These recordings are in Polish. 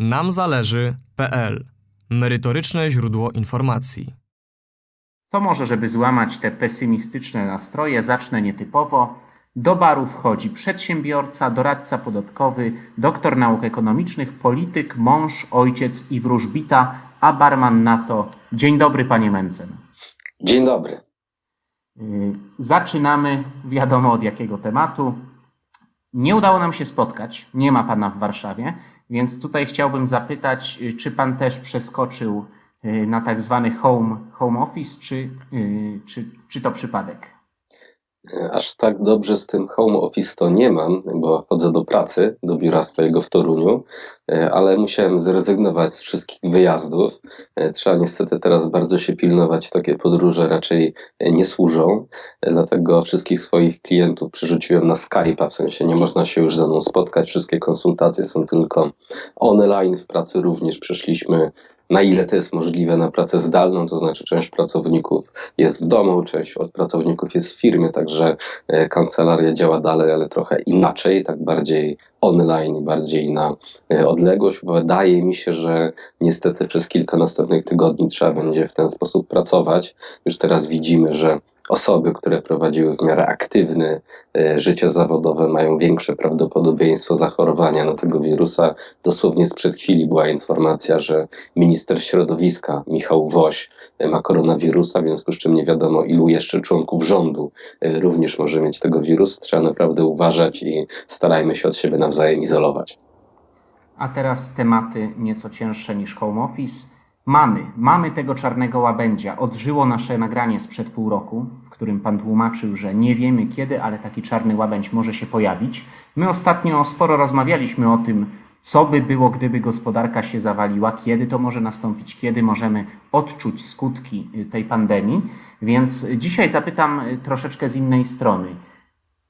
namzależy.pl Merytoryczne źródło informacji. To może, żeby złamać te pesymistyczne nastroje, zacznę nietypowo. Do baru wchodzi przedsiębiorca, doradca podatkowy, doktor nauk ekonomicznych, polityk, mąż, ojciec i wróżbita, a barman na to Dzień dobry, panie Mencen. Dzień dobry. Yy, Zaczynamy, wiadomo od jakiego tematu. Nie udało nam się spotkać, nie ma pana w Warszawie, więc tutaj chciałbym zapytać, yy, czy pan też przeskoczył yy, na tak zwany home, home office, czy, yy, czy, czy to przypadek? Aż tak dobrze z tym home office to nie mam, bo chodzę do pracy, do biura swojego w Toruniu, e, ale musiałem zrezygnować z wszystkich wyjazdów. E, Trzeba niestety teraz bardzo się pilnować, takie podróże raczej e, nie służą, e, dlatego wszystkich swoich klientów przerzuciłem na Skype'a, w sensie nie można się już ze mną spotkać, wszystkie konsultacje są tylko online, w pracy również przeszliśmy na ile to jest możliwe na pracę zdalną, to znaczy część pracowników jest w domu, część od pracowników jest w firmie, także e, kancelaria działa dalej, ale trochę inaczej, tak bardziej online, bardziej na e, odległość. Wydaje mi się, że niestety przez kilka następnych tygodni trzeba będzie w ten sposób pracować. Już teraz widzimy, że osoby, które prowadziły w miarę aktywne życie zawodowe, mają większe prawdopodobieństwo zachorowania na tego wirusa. Dosłownie sprzed chwili była informacja, że minister środowiska Michał Woś e, ma koronawirusa, w związku z czym nie wiadomo, ilu jeszcze członków rządu e, również może mieć tego wirusa. Trzeba naprawdę uważać i starajmy się od siebie nawzajem izolować. A teraz tematy nieco cięższe niż home office. Mamy, mamy tego czarnego łabędzia. Odżyło nasze nagranie sprzed pół roku, w którym pan tłumaczył, że nie wiemy kiedy, ale taki czarny łabędź może się pojawić. My ostatnio sporo rozmawialiśmy o tym, co by było, gdyby gospodarka się zawaliła, kiedy to może nastąpić, kiedy możemy odczuć skutki y, tej pandemii. Więc dzisiaj zapytam y, troszeczkę z innej strony.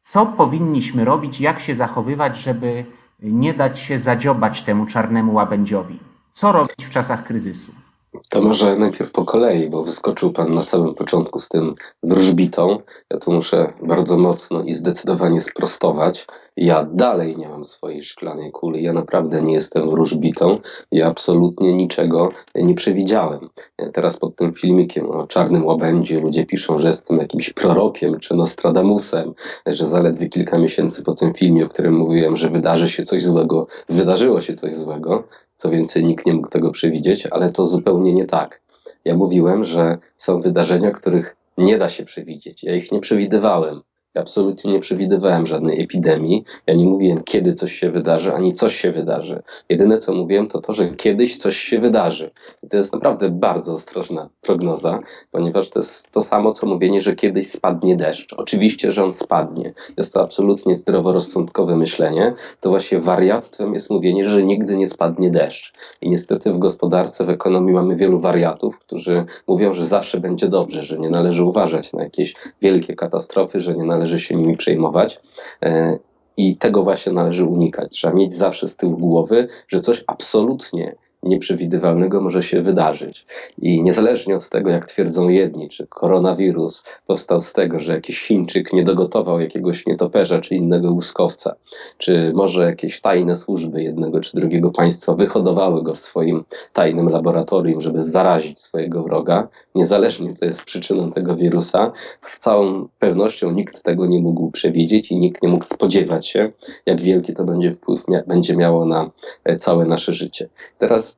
Co powinniśmy robić, jak się zachowywać, żeby nie dać się zadziobać temu czarnemu łabędziowi? Co robić w czasach kryzysu? To może najpierw po kolei, bo wyskoczył Pan na samym początku z tym wróżbitą. Ja tu muszę bardzo mocno i zdecydowanie sprostować. Ja dalej nie mam swojej szklanej kuli. Ja naprawdę nie jestem wróżbitą. Ja absolutnie niczego nie przewidziałem. Teraz pod tym filmikiem o czarnym łabędziu ludzie piszą, że jestem jakimś prorokiem czy Nostradamusem, że zaledwie kilka miesięcy po tym filmie, o którym mówiłem, że wydarzy się coś złego, wydarzyło się coś złego. Co więcej, nikt nie mógł tego przewidzieć, ale to zupełnie nie tak. Ja mówiłem, że są wydarzenia, których nie da się przewidzieć. Ja ich nie przewidywałem. Absolutnie nie przewidywałem żadnej epidemii. Ja nie mówiłem, kiedy coś się wydarzy, ani coś się wydarzy. Jedyne, co mówiłem, to to, że kiedyś coś się wydarzy. I to jest naprawdę bardzo ostrożna prognoza, ponieważ to jest to samo, co mówienie, że kiedyś spadnie deszcz. Oczywiście, że on spadnie. Jest to absolutnie zdroworozsądkowe myślenie. To właśnie wariactwem jest mówienie, że nigdy nie spadnie deszcz. I niestety w gospodarce, w ekonomii mamy wielu wariatów, którzy mówią, że zawsze będzie dobrze, że nie należy uważać na jakieś wielkie katastrofy, że nie należy się nimi przejmować. E, I tego właśnie należy unikać. Trzeba mieć zawsze z tyłu głowy, że coś absolutnie nieprzewidywalnego może się wydarzyć. I niezależnie od tego, jak twierdzą jedni, czy koronawirus powstał z tego, że jakiś Chińczyk nie dogotował jakiegoś nietoperza czy innego łuskowca, czy może jakieś tajne służby jednego czy drugiego państwa wyhodowały go w swoim tajnym laboratorium, żeby zarazić swojego wroga, niezależnie co jest przyczyną tego wirusa, z całą pewnością nikt tego nie mógł przewidzieć i nikt nie mógł spodziewać się, jak wielki to będzie wpływ mia- będzie miało na e, całe nasze życie. Teraz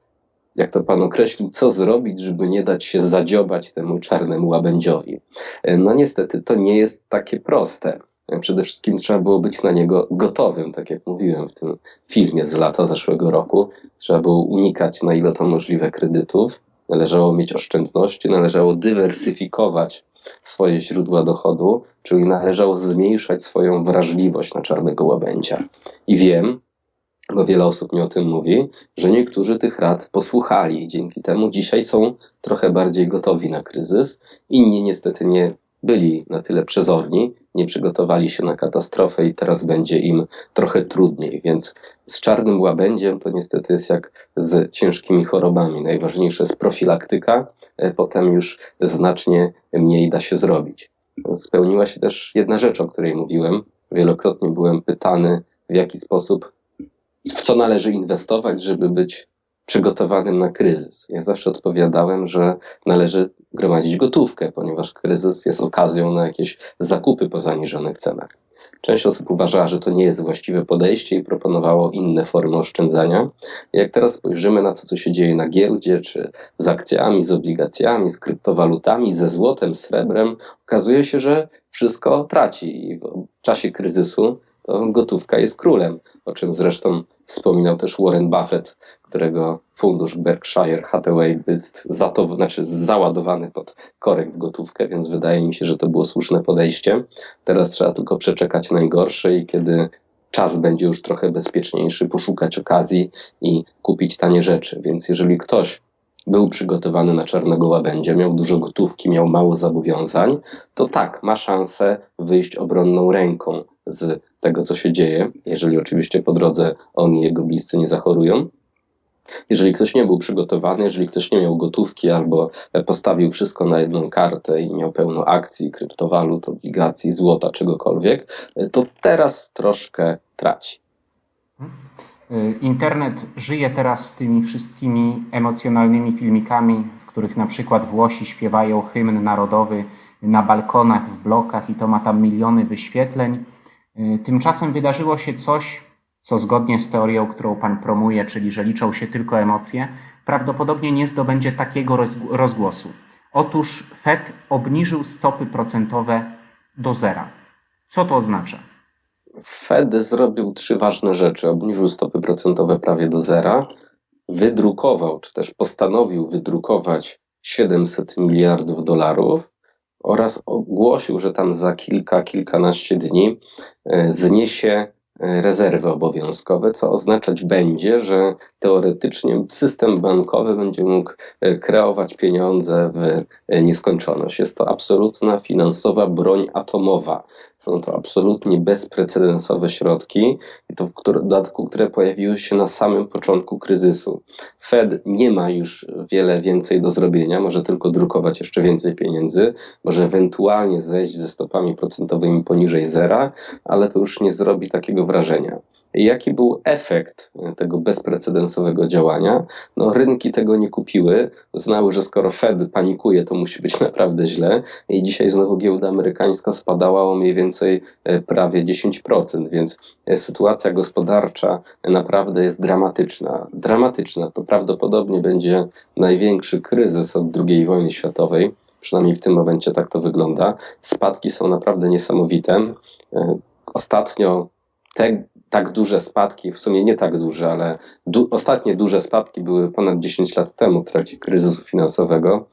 jak to pan określił, co zrobić, żeby nie dać się zadziobać temu czarnemu łabędziowi. E, No niestety to nie jest takie proste. E, Przede wszystkim trzeba było być na niego gotowym, tak jak mówiłem w tym filmie z lata zeszłego roku. Trzeba było unikać na ile to możliwe kredytów, należało mieć oszczędności, należało dywersyfikować swoje źródła dochodu, czyli należało zmniejszać swoją wrażliwość na czarnego łabędzia. I wiem, bo wiele osób mi o tym mówi, że niektórzy tych rad posłuchali dzięki temu dzisiaj są trochę bardziej gotowi na kryzys. Inni niestety nie byli na tyle przezorni, nie przygotowali się na katastrofę i teraz będzie im trochę trudniej. Więc z czarnym łabędziem to niestety jest jak z ciężkimi chorobami. Najważniejsza jest profilaktyka, e, potem już znacznie mniej da się zrobić. Spełniła się też jedna rzecz, o której mówiłem. Wielokrotnie byłem pytany, w jaki sposób w co należy inwestować, żeby być przygotowanym na kryzys. Ja zawsze odpowiadałem, że należy gromadzić gotówkę, ponieważ kryzys jest okazją na jakieś zakupy po zaniżonych cenach. Część osób uważała, że to nie jest właściwe podejście i proponowało inne formy oszczędzania. Jak teraz spojrzymy na to, co się dzieje na giełdzie, czy z akcjami, z obligacjami, z kryptowalutami, ze złotem, srebrem, okazuje się, że wszystko traci i w czasie kryzysu to gotówka jest królem, o czym zresztą wspominał też Warren Buffett, którego fundusz Berkshire Hathaway jest za to, znaczy załadowany pod korek w gotówkę, więc wydaje mi się, że to było słuszne podejście. Teraz trzeba tylko przeczekać najgorsze i kiedy czas będzie już trochę bezpieczniejszy, poszukać okazji i kupić tanie rzeczy. Więc jeżeli ktoś był przygotowany na czarnego łabędzia, miał dużo gotówki, miał mało zobowiązań, to tak, ma szansę wyjść obronną ręką z tego, co się dzieje, jeżeli oczywiście po drodze on i jego bliscy nie zachorują. Jeżeli ktoś nie był przygotowany, jeżeli ktoś nie miał gotówki albo postawił wszystko na jedną kartę i miał pełno akcji, kryptowalut, obligacji, złota, czegokolwiek, to teraz troszkę traci. Internet żyje teraz tymi wszystkimi emocjonalnymi filmikami, w których na przykład Włosi śpiewają hymn narodowy na balkonach, w blokach i to ma tam miliony wyświetleń. Y, Tymczasem wydarzyło się coś, co zgodnie z teorią, którą Pan promuje, czyli że liczą się tylko emocje, prawdopodobnie nie zdobędzie takiego roz- rozgłosu. Otóż Fed obniżył stopy procentowe do zera. Co to oznacza? Fed zrobił trzy ważne rzeczy. Obniżył stopy procentowe prawie do zera, wydrukował, czy też postanowił wydrukować 700 miliardów dolarów oraz ogłosił, że tam za kilka, kilkanaście dni e, zniesie e, rezerwy obowiązkowe, co oznaczać będzie, że teoretycznie system bankowy będzie mógł e, kreować pieniądze w e, nieskończoność. Jest to absolutna finansowa broń atomowa. Są to absolutnie bezprecedensowe środki, i to w dodatku, które pojawiły się na samym początku kryzysu. Fed nie ma już wiele więcej do zrobienia, może tylko drukować jeszcze więcej pieniędzy, może ewentualnie zejść ze stopami procentowymi poniżej zera, ale to już nie zrobi takiego wrażenia. Jaki był efekt tego bezprecedensowego działania? No, rynki tego nie kupiły, uznały, że skoro Fed panikuje, to musi być naprawdę źle. I dzisiaj znowu giełda amerykańska spadała o mniej więcej e, prawie 10%, więc e, sytuacja gospodarcza naprawdę jest dramatyczna. Dramatyczna. To prawdopodobnie będzie największy kryzys od II wojny światowej. Przynajmniej w tym momencie tak to wygląda. Spadki są naprawdę niesamowite. E, Ostatnio te tak duże spadki, w sumie nie tak duże, ale du ostatnie duże spadki były ponad 10 lat temu w trakcie kryzysu finansowego.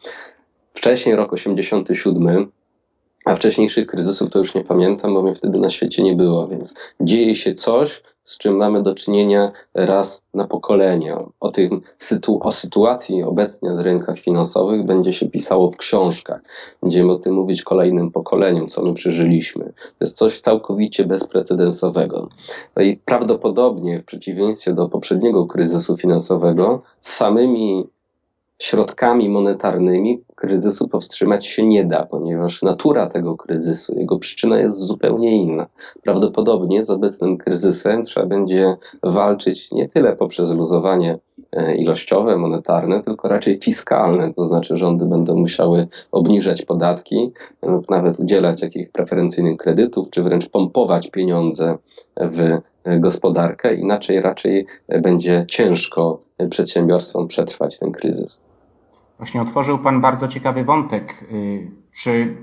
Wcześniej rok 87, a wcześniejszych kryzysów to już nie pamiętam, bo mnie wtedy na świecie nie było, więc dzieje się coś, z czym mamy do czynienia raz na pokolenie. O, tym, o sytuacji obecnie na rynkach finansowych będzie się pisało w książkach. Będziemy o tym mówić kolejnym pokoleniom, co my przeżyliśmy. To jest coś całkowicie bezprecedensowego. No i prawdopodobnie w przeciwieństwie do poprzedniego kryzysu finansowego, z samymi środkami monetarnymi kryzysu powstrzymać się nie da, ponieważ natura tego kryzysu, jego przyczyna jest zupełnie inna. Prawdopodobnie z obecnym kryzysem trzeba będzie walczyć nie tyle poprzez luzowanie e, ilościowe, monetarne, tylko raczej fiskalne, to znaczy rządy będą musiały obniżać podatki, e, nawet udzielać jakichś preferencyjnych kredytów, czy wręcz pompować pieniądze w e, gospodarkę, inaczej raczej będzie ciężko przedsiębiorstwom przetrwać ten kryzys. Właśnie otworzył Pan bardzo ciekawy wątek. Y, Czy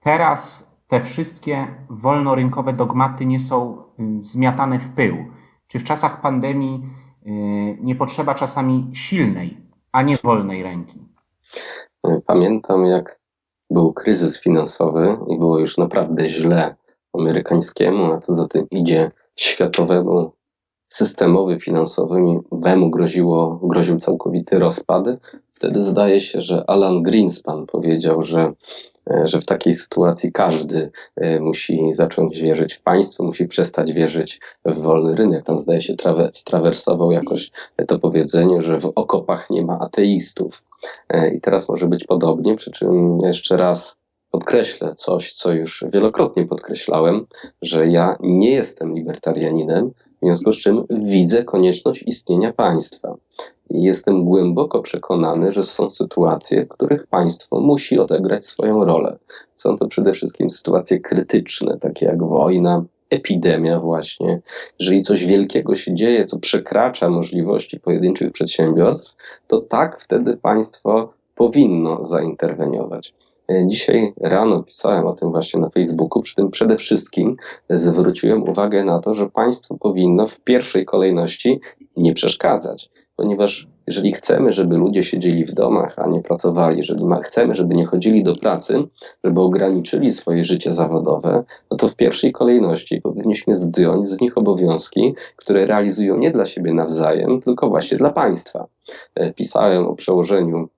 teraz te wszystkie wolnorynkowe dogmaty nie są y, zmiatane w pył? Czy w czasach pandemii y, nie potrzeba czasami silnej, a nie wolnej ręki? Pamiętam, jak był kryzys finansowy i było już naprawdę źle amerykańskiemu, a co za tym idzie światowemu systemowi finansowemu groziło, groził całkowity rozpad. Wtedy zdaje się, że Alan Greenspan powiedział, że, e, że w takiej sytuacji każdy e, musi zacząć wierzyć w państwo, musi przestać wierzyć w wolny rynek. Tam zdaje się trawe- trawersował jakoś to powiedzenie, że w okopach nie ma ateistów. E, I teraz może być podobnie, przy czym jeszcze raz podkreślę coś, co już wielokrotnie podkreślałem, że ja nie jestem libertarianinem, w związku z czym widzę konieczność istnienia państwa. Jestem głęboko przekonany, że są sytuacje, w których państwo musi odegrać swoją rolę. Są to przede wszystkim sytuacje krytyczne, takie jak wojna, epidemia właśnie, jeżeli coś wielkiego się dzieje, co przekracza możliwości pojedynczych przedsiębiorstw, to tak wtedy państwo powinno zainterweniować. E, Dzisiaj rano pisałem o tym właśnie na Facebooku, przy tym przede wszystkim zwróciłem uwagę na to, że państwo powinno w pierwszej kolejności nie przeszkadzać, ponieważ jeżeli chcemy, żeby ludzie siedzieli w domach, a nie pracowali, jeżeli ma, chcemy, żeby nie chodzili do pracy, żeby ograniczyli swoje życie zawodowe, no to w pierwszej kolejności powinniśmy zdjąć z nich obowiązki, które realizują nie dla siebie nawzajem, tylko właśnie dla państwa. E, Pisałem o przełożeniu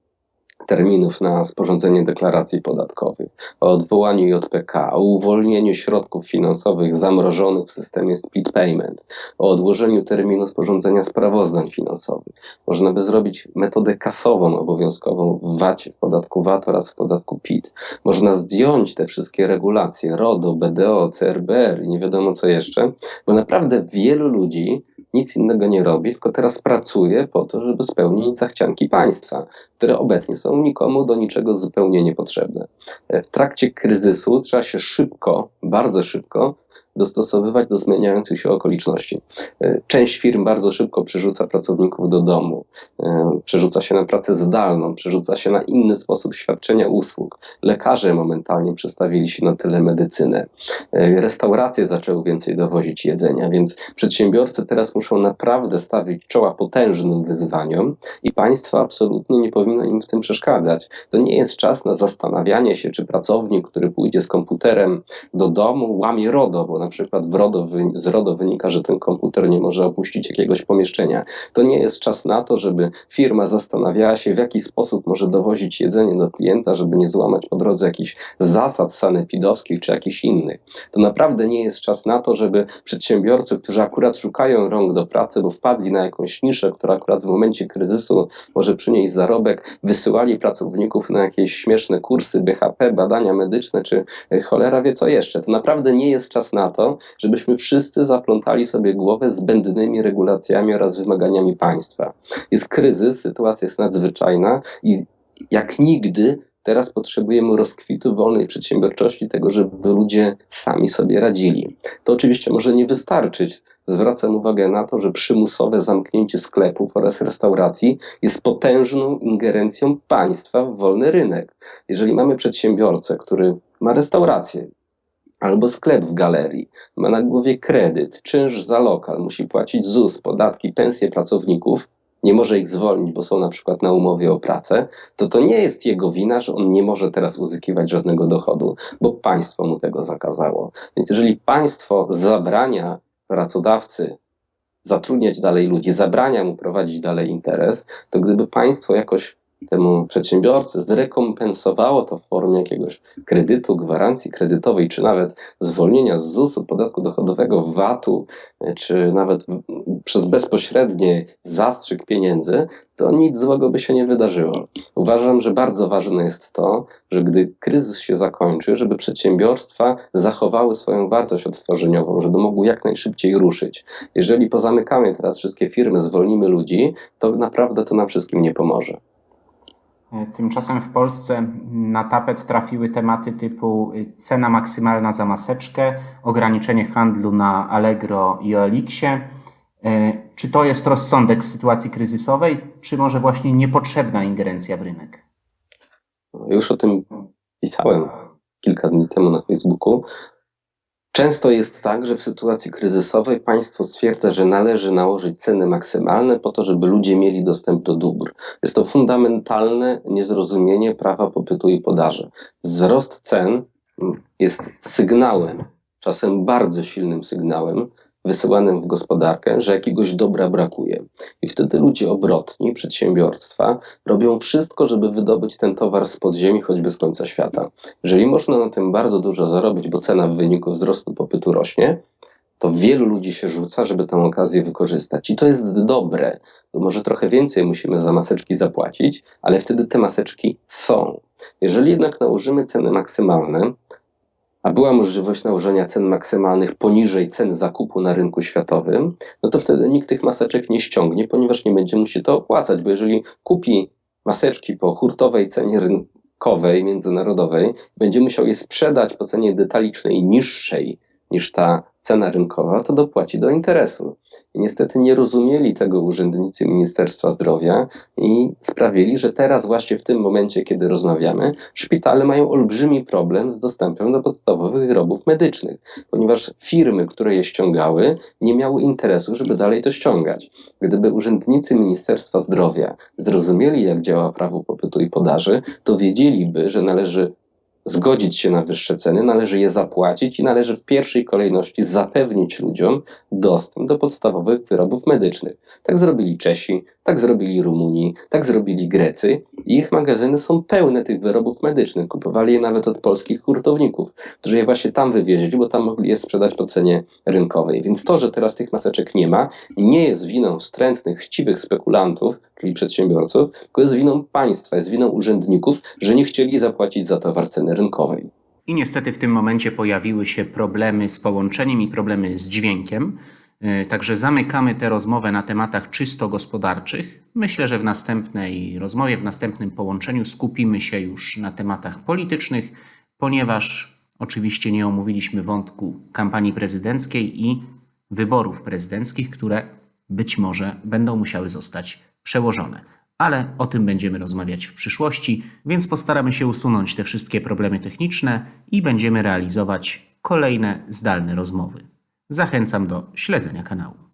terminów na sporządzenie deklaracji podatkowych, o odwołaniu JPK, o uwolnieniu środków finansowych zamrożonych w systemie split payment, o odłożeniu terminu sporządzenia sprawozdań finansowych. Można by zrobić metodę kasową obowiązkową w VAT, w podatku VAT oraz w podatku PIT. Można zdjąć te wszystkie regulacje RODO, BDO, CRBR i nie wiadomo co jeszcze, bo naprawdę wielu ludzi nic innego nie robi, tylko teraz pracuje po to, żeby spełnić zachcianki państwa, które obecnie są nikomu do niczego zupełnie niepotrzebne. E, W trakcie kryzysu trzeba się szybko, bardzo szybko dostosowywać do zmieniających się okoliczności. E, Część firm bardzo szybko przerzuca pracowników do domu, e, przerzuca się na pracę zdalną, przerzuca się na inny sposób świadczenia usług. Lekarze momentalnie przestawili się na telemedycynę. E, Restauracje zaczęły więcej dowozić jedzenia, więc przedsiębiorcy teraz muszą naprawdę stawić czoła potężnym wyzwaniom i państwo absolutnie nie powinno im w tym przeszkadzać. To nie jest czas na zastanawianie się, czy pracownik, który pójdzie z komputerem do domu, łamie RODO, bo na przykład RODO, z RODO wynika, że ten komputer nie może opuścić jakiegoś pomieszczenia. To nie jest czas na to, żeby firma zastanawiała się, w jaki sposób może dowozić jedzenie do klienta, żeby nie złamać po drodze jakichś zasad sanepidowskich czy jakichś innych. To naprawdę nie jest czas na to, żeby przedsiębiorcy, którzy akurat szukają rąk do pracy, bo wpadli na jakąś niszę, która akurat w momencie kryzysu może przynieść zarobek, wysyłali pracowników na jakieś śmieszne kursy BHP, badania medyczne, czy cholera wie co jeszcze. To naprawdę nie jest czas na to, żebyśmy wszyscy zaplątali sobie głowę zbędnymi regulacjami oraz wymaganiami państwa. Jest kryzys, sytuacja jest nadzwyczajna i jak nigdy teraz potrzebujemy rozkwitu wolnej przedsiębiorczości, tego, żeby ludzie sami sobie radzili. To oczywiście może nie wystarczyć. Zwracam uwagę na to, że przymusowe zamknięcie sklepów oraz restauracji jest potężną ingerencją państwa w wolny rynek. Jeżeli mamy przedsiębiorcę, który ma restaurację, albo sklep w galerii, ma na głowie kredyt, czynsz za lokal, musi płacić ZUS, podatki, pensje pracowników, nie może ich zwolnić, bo są na przykład na umowie o pracę, to to nie jest jego wina, że on nie może teraz uzyskiwać żadnego dochodu, bo państwo mu tego zakazało. Więc jeżeli państwo zabrania pracodawcy zatrudniać dalej ludzi, zabrania mu prowadzić dalej interes, to gdyby państwo jakoś temu przedsiębiorcy zrekompensowało to w formie jakiegoś kredytu, gwarancji kredytowej, czy nawet zwolnienia z ZUS-u, podatku dochodowego, VAT-u, e, czy nawet przez bezpośredni zastrzyk pieniędzy, to nic złego by się nie wydarzyło. Uważam, że bardzo ważne jest to, że gdy kryzys się zakończy, żeby przedsiębiorstwa zachowały swoją wartość odtworzeniową, żeby mogły jak najszybciej ruszyć. Jeżeli pozamykamy teraz wszystkie firmy, zwolnimy ludzi, to naprawdę to nam wszystkim nie pomoże. Tymczasem w Polsce na tapet trafiły tematy typu cena maksymalna za maseczkę, ograniczenie handlu na Allegro i Elixie. E, Czy to jest rozsądek w sytuacji kryzysowej, czy może właśnie niepotrzebna ingerencja w rynek? Już o tym pisałem kilka dni temu na Facebooku. Często jest tak, że w sytuacji kryzysowej państwo stwierdza, że należy nałożyć ceny maksymalne po to, żeby ludzie mieli dostęp do dóbr. Jest to fundamentalne niezrozumienie prawa popytu i podaży. Wzrost cen jest sygnałem, czasem bardzo silnym sygnałem, wysyłanym w gospodarkę, że jakiegoś dobra brakuje. I wtedy ludzie obrotni, przedsiębiorstwa robią wszystko, żeby wydobyć ten towar z podziemi, choćby z końca świata. Jeżeli można na tym bardzo dużo zarobić, bo cena w wyniku wzrostu popytu rośnie, to wielu ludzi się rzuca, żeby tę okazję wykorzystać. I to jest dobre. Może trochę więcej musimy za maseczki zapłacić, ale wtedy te maseczki są. Jeżeli jednak nałożymy ceny maksymalne, a była możliwość nałożenia cen maksymalnych poniżej cen zakupu na rynku światowym, no to wtedy nikt tych maseczek nie ściągnie, ponieważ nie będzie mu się to opłacać, bo jeżeli kupi maseczki po hurtowej cenie rynkowej, międzynarodowej, będzie musiał je sprzedać po cenie detalicznej niższej niż ta cena rynkowa, to dopłaci do interesu. Niestety nie rozumieli tego urzędnicy Ministerstwa Zdrowia i sprawili, że teraz właśnie w tym momencie, kiedy rozmawiamy, szpitale mają olbrzymi problem z dostępem do podstawowych wyrobów medycznych, ponieważ firmy, które je ściągały, nie miały interesu, żeby dalej to ściągać. Gdyby urzędnicy Ministerstwa Zdrowia zrozumieli, jak działa prawo popytu i podaży, to wiedzieliby, że należy zgodzić się na wyższe ceny, należy je zapłacić i należy w pierwszej kolejności zapewnić ludziom dostęp do podstawowych wyrobów medycznych. Tak zrobili Czesi, tak zrobili Rumuni, tak zrobili Grecy i ich magazyny są pełne tych wyrobów medycznych. Kupowali je nawet od polskich hurtowników, którzy je właśnie tam wywieźli, bo tam mogli je sprzedać po cenie rynkowej. Więc to, że teraz tych maseczek nie ma, nie jest winą wstrętnych, chciwych spekulantów, czyli przedsiębiorców, tylko jest winą państwa, jest winą urzędników, że nie chcieli zapłacić za towar ceny rynkowej. I niestety w tym momencie pojawiły się problemy z połączeniem i problemy z dźwiękiem. Yy, Także zamykamy tę rozmowę na tematach czysto gospodarczych. Myślę, że w następnej rozmowie, w następnym połączeniu skupimy się już na tematach politycznych, ponieważ oczywiście nie omówiliśmy wątku kampanii prezydenckiej i wyborów prezydenckich, które być może będą musiały zostać przełożone. Ale o tym będziemy rozmawiać w przyszłości, więc postaramy się usunąć te wszystkie problemy techniczne i będziemy realizować kolejne zdalne rozmowy. Zachęcam do śledzenia kanału.